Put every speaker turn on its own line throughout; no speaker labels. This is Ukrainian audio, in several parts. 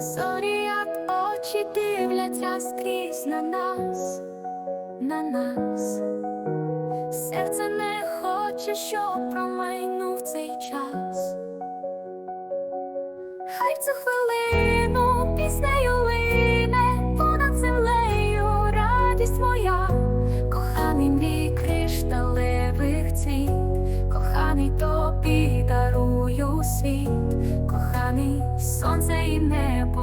Зорі як очі дивляться скрізь на нас, на нас. Серце не хоче, щоб промайнув цей час. Хай цю хвилину піснею сонце і небо.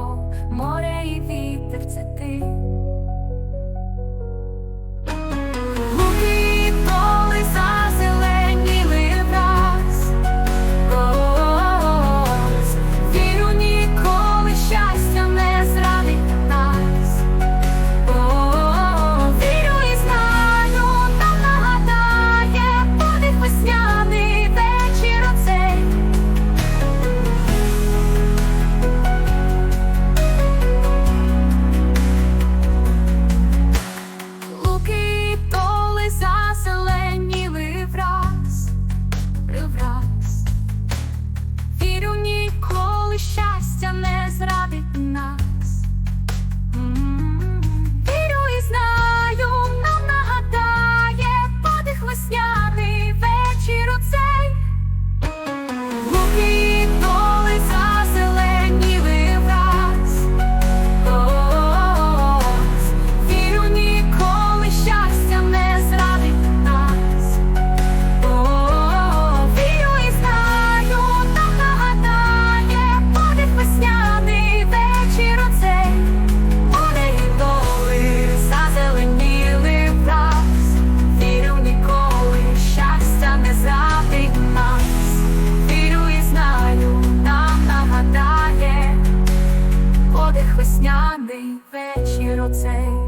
весняний вечір оцей.